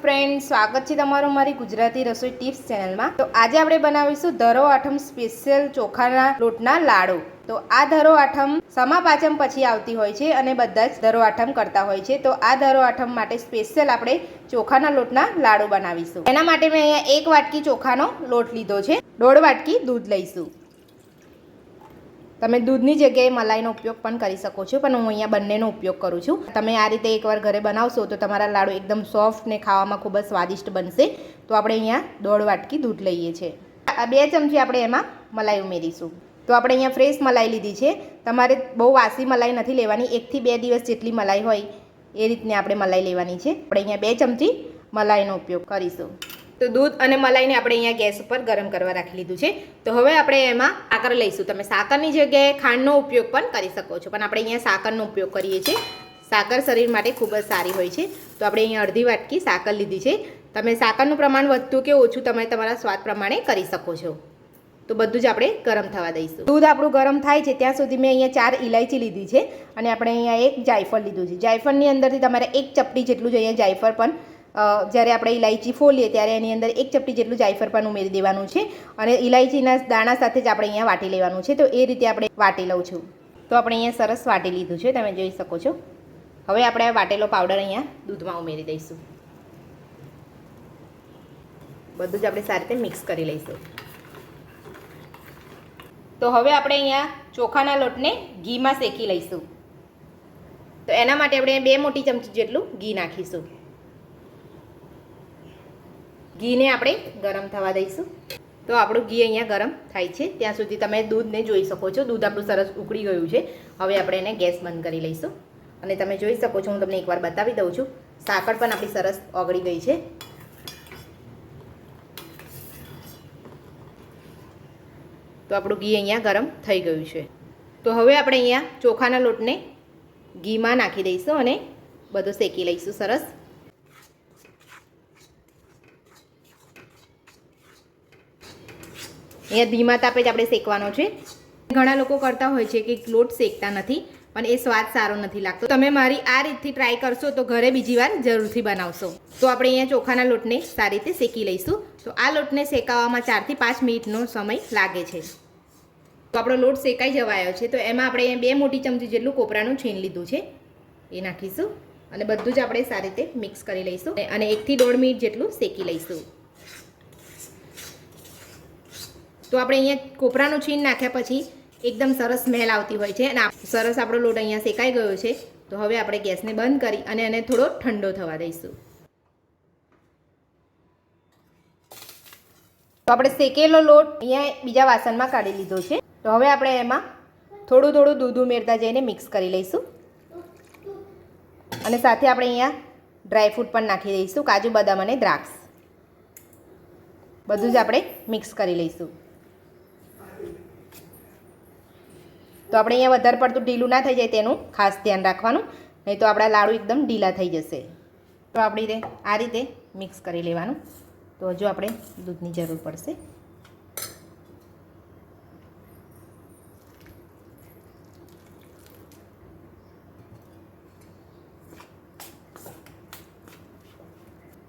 Friend સ્વાગત છે તમારું મારી ગુજરાતી રસોઈ ટિપ્સ ચેનલમાં. તો આજે આપણે બનાવીશું ધરો આઠમ સ્પેશિયલ ચોખાના લોટના લાડુ. તો આ ધરો આઠમ સમા પાચમ પછી આવતી હોય છે અને બધા જ ધરો આઠમ કરતા હોય છે. તો આ ધરો આઠમ માટે સ્પેશિયલ આપણે ચોખાના લોટના લાડુ બનાવીશું. એના માટે મેં અહીંયા એક વાટકી ચોખાનો લોટ લીધો છે. દોઢ વાટકી દૂધ લઈશું. તમે દૂધની જગ્યાએ મલાઈનો ઉપયોગ પણ કરી શકો છો, પણ હું અહીંયા બંનેનો ઉપયોગ કરું છું. તમે આ રીતે એકવાર ઘરે બનાવશો તો તમારા લાડુ એકદમ સોફ્ટ ને ખાવામાં ખૂબ જ સ્વાદિષ્ટ બનશે. તો આપણે અહીંયા દોઢ વાટકી દૂધ લઈએ છીએ આ બે ચમચી આપણે એમાં મલાઈ ઉમેરીશું. તો આપણે અહીંયા ફ્રેશ મલાઈ લીધી છે. તમારે બહુ વાસી મલાઈ નથી લેવાની. એકથી બે દિવસ જેટલી મલાઈ હોય એ રીતની આપણે મલાઈ લેવાની છે. આપણે અહીંયા બે ચમચી મલાઈનો ઉપયોગ કરીશું. તો દૂધ અને મલાઈને આપણે અહીંયા ગેસ ઉપર ગરમ કરવા રાખી લીધું છે. તો હવે આપણે એમાં સાકર લઈશું. તમે સાકરની જગ્યાએ ખાંડનો ઉપયોગ પણ કરી શકો છો. પણ આપણે અહીંયા સાકરનો ઉપયોગ કરીએ છીએ. સાકર શરીર માટે ખૂબ જ સારી હોય છે. તો આપણે અહીંયા અડધી વાટકી સાકર લીધી છે. તમે સાકરનું પ્રમાણ વધતું કે ઓછું તમે તમારા સ્વાદ પ્રમાણે કરી શકો છો. તો બધું જ આપણે ગરમ થવા દઈશું. દૂધ આપણું ગરમ થાય છે. ત્યાં સુધી મેં અહીંયા ચાર ઇલાયચી લીધી છે. અને આપણે અહીંયા એક જાયફળ લીધું છે. જાયફળની અંદરથી તમારે એક ચપટી જેટલું જ અહીંયા જાયફળ પણ જ્યારે આપણે ઇલાયચી ફોલીએ ત્યારે એની અંદર એક ચપટી જેટલું જાયફળ પણ ઉમેરી દેવાનું છે અને ઇલાયચીના દાણા સાથે જ આપણે અહીંયા વાટી લેવાનું છે તો એ રીતે આપણે વાટી લઉં છું. તો આપણે અહીંયા સરસ વાટી લીધું છે, તમે જોઈ શકો છો. હવે આપણે વાટેલો પાવડર અહીંયા દૂધમાં ઉમેરી દઈશું. બધું જ આપણે સારી રીતે મિક્સ કરી લઈશું. તો હવે આપણે અહીંયા ચોખાના લોટને ઘીમાં શેકી લઈશું. તો એના માટે આપણે બે મોટી ચમચી જેટલું ઘી નાખીશું. ઘીને આપણે ગરમ થવા દઈશું. તો આપણું ઘી અહીંયા ગરમ થાય છે. ત્યાં સુધી તમે દૂધને જોઈ શકો છો. દૂધ આપણું સરસ ઉકળી ગયું છે. હવે આપણે એને ગેસ બંધ કરી લઈશું. અને તમે જોઈ શકો છો, હું તમને એકવાર બતાવી દઉં છું. સાકર પણ આપણી સરસ ઓગળી ગઈ છે. તો આપણું ઘી અહીંયા ગરમ થઈ ગયું છે. તો હવે આપણે અહીંયા ચોખાના લોટને ઘીમાં નાખી દઈશું અને બધું શેકી લઈશું. સરસ. અહીંયા ધીમા તાપે જ આપણે શેકવાનો છે. ઘણા લોકો કરતા હોય છે કે લોટ શેકતા નથી, પણ એ સ્વાદ સારો નથી લાગતો. તમે મારી આ રીતથી ટ્રાય કરશો તો ઘરે બીજી વાર જરૂરથી બનાવશો. તો આપણે અહીંયા ચોખાના લોટને સારી રીતે શેકી લઈશું. તો આ લોટને શેકાવવામાં ચારથી પાંચ મિનિટનો સમય લાગે છે. તો આપણો લોટ શેકાઈ જવાયો છે. તો એમાં આપણે અહીંયા બે મોટી ચમચી જેટલું કોપરાનું છીણ લીધું છે. એ નાખીશું અને બધું જ આપણે સારી રીતે મિક્સ કરી લઈશું. અને એકથી દોઢ મિનિટ જેટલું શેકી લઈશું. તો આપણે અહીંયા કોપરાનું છીણ નાખ્યા પછી એકદમ સરસ સ્મેલ આવતી હોય છે અને સરસ આપણો લોટ અહીંયા શેકાઈ ગયો છે. તો હવે આપણે ગેસને બંધ કરી અને એને થોડો ઠંડો થવા દઈશું. તો આપણે શેકેલો લોટ અહીંયા બીજા વાસણમાં કાઢી લીધો છે. તો હવે આપણે એમાં થોડું થોડું દૂધ ઉમેરતા જઈને મિક્સ કરી લઈશું. અને સાથે આપણે અહીંયા ડ્રાયફ્રૂટ પણ નાખી દઈશું, કાજુ, બદામ અને દ્રાક્ષ. બધું જ આપણે મિક્સ કરી લઈશું. તો આપણે અહીંયા વધારે પડતું ઢીલું ના થઈ જાય તેનું ખાસ ધ્યાન રાખવાનું. નહીં તો આપણા લાડુ એકદમ ઢીલા થઈ જશે. તો આપણી આ રીતે મિક્સ કરી લેવાનું. તો હજુ આપણે દૂધની જરૂર પડશે.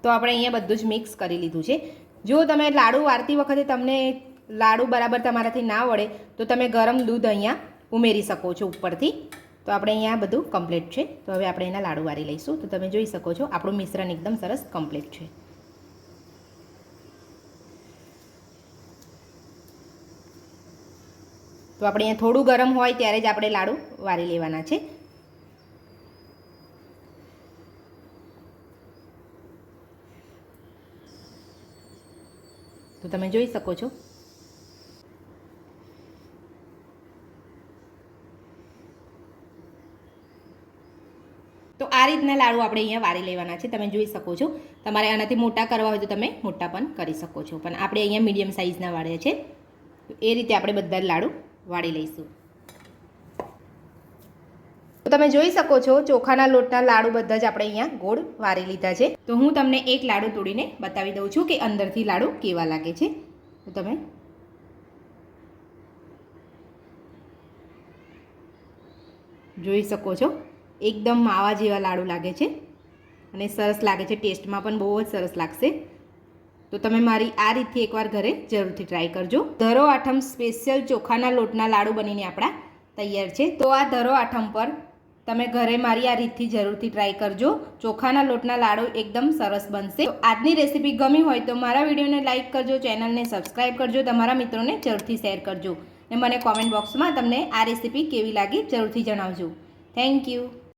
તો આપણે અહીંયા બધું જ મિક્સ કરી લીધું છે. જો તમે લાડુ વાળતી વખતે તમને લાડુ બરાબર તમારાથી ના વળે, તો તમે ગરમ દૂધ અહીંયા ઉમેરી શકો છો ઉપરથી. તો આપણે અહીંયા બધું કમ્પ્લીટ છે. તો હવે આપણે એના લાડુ વાળી લઈશું. તો તમે જોઈ શકો છો, આપણું મિશ્રણ એકદમ સરસ કમ્પ્લીટ છે. તો આપણે અહીંયા થોડું ગરમ હોય ત્યારે જ આપણે લાડુ વારી લેવાના છે. તો તમે જોઈ શકો છો તો આ રીતના લાડુ આપણે અહીંયા વારી લેવાના છે, તમે જોઈ શકો છો. તમારે આનાથી મોટા કરવા હોય તો તમે મોટા પણ કરી શકો છો. પણ આપણે અહીંયા મીડિયમ સાઇઝના વાળ્યા છે. એ રીતે આપણે બધા લાડુ વાળી લઈશું. તો તમે જોઈ શકો છો, ચોખાના લોટના લાડુ બધા જ આપણે અહીંયા ગોળ વારી લીધા છે. તો હું તમને એક લાડુ તોડીને બતાવી દઉં છું કે અંદરથી લાડુ કેવા લાગે છે. તો તમે જોઈ શકો છો. એકદમ માવા જેવા લાડુ લાગે છે અને સરસ લાગે છે. ટેસ્ટમાં પણ બહુ જ સરસ લાગશે. તો તમે મારી આ રીતથી એકવાર ઘરે જરૂરથી ટ્રાય કરજો. ધરો આઠમ સ્પેશિયલ ચોખાના લોટના લાડુ બનીને આપણા તૈયાર છે. તો આ ધરો આઠમ પર તમે ઘરે મારી આ રીતથી જરૂરથી ટ્રાય કરજો. ચોખાના લોટના લાડુ એકદમ સરસ બનશે. આજની રેસીપી ગમી હોય તો મારા વિડીયોને લાઇક કરજો, ચેનલને સબસ્ક્રાઇબ કરજો, તમારા મિત્રોને જરૂરથી શેર કરજો. અને મને કોમેન્ટ બોક્સમાં તમને આ રેસીપી કેવી લાગી જરૂરથી જણાવજો. Thank you.